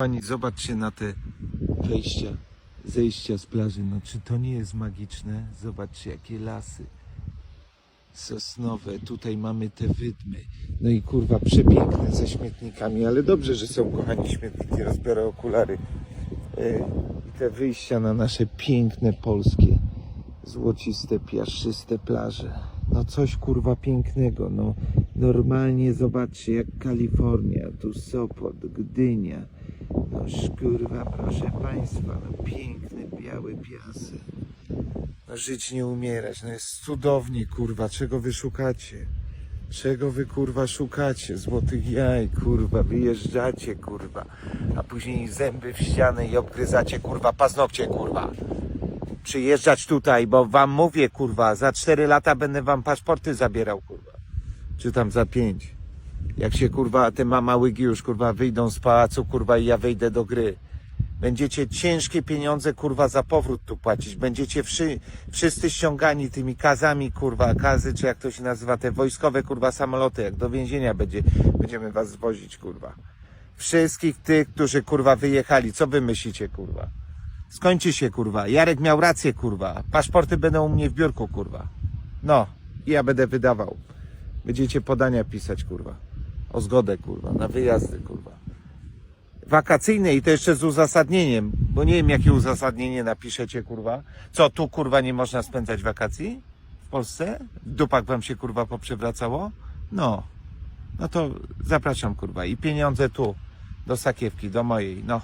Pani, zobaczcie na te wejścia, zejścia z plaży. No czy to nie jest magiczne? Zobaczcie, jakie lasy sosnowe. Tutaj mamy te wydmy. No i kurwa, przepiękne ze śmietnikami, ale dobrze, że są kochani śmietniki. Rozbiorę okulary. E, I te wyjścia na nasze piękne polskie, złociste, piaszczyste plaże. No coś kurwa pięknego. No normalnie zobaczcie, jak Kalifornia, tu Sopot, Gdynia. No kurwa, proszę Państwa, no piękny biały piasek. No żyć nie umierać, no jest cudownie, kurwa, czego wy szukacie? Czego wy kurwa szukacie? Złotych jaj, kurwa, wyjeżdżacie, kurwa, a później zęby w ścianę i obgryzacie, kurwa, paznokcie, kurwa. Przyjeżdżać tutaj, bo wam mówię, kurwa, za cztery lata będę wam paszporty zabierał, kurwa. Czy tam za pięć. Jak się, kurwa, te mama łygi już, kurwa, wyjdą z pałacu, kurwa, i ja wejdę do gry. Będziecie ciężkie pieniądze, kurwa, za powrót tu płacić. Będziecie wszy, wszyscy ściągani tymi kazami, kurwa, kazy, czy jak to się nazywa, te wojskowe, kurwa, samoloty, jak do więzienia będzie, będziemy was zwozić, kurwa. Wszystkich tych, którzy, kurwa, wyjechali. Co wy myślicie, kurwa? Skończy się, kurwa. Jarek miał rację, kurwa. Paszporty będą u mnie w biurku, kurwa. No, i ja będę wydawał. Będziecie podania pisać, kurwa. O zgodę, kurwa, na wyjazdy, kurwa wakacyjne i to jeszcze z uzasadnieniem, bo nie wiem jakie uzasadnienie napiszecie, kurwa. Co, tu kurwa nie można spędzać wakacji? W Polsce? Dupak wam się kurwa poprzewracało? No. No to zapraszam kurwa i pieniądze tu, do sakiewki, do mojej, no.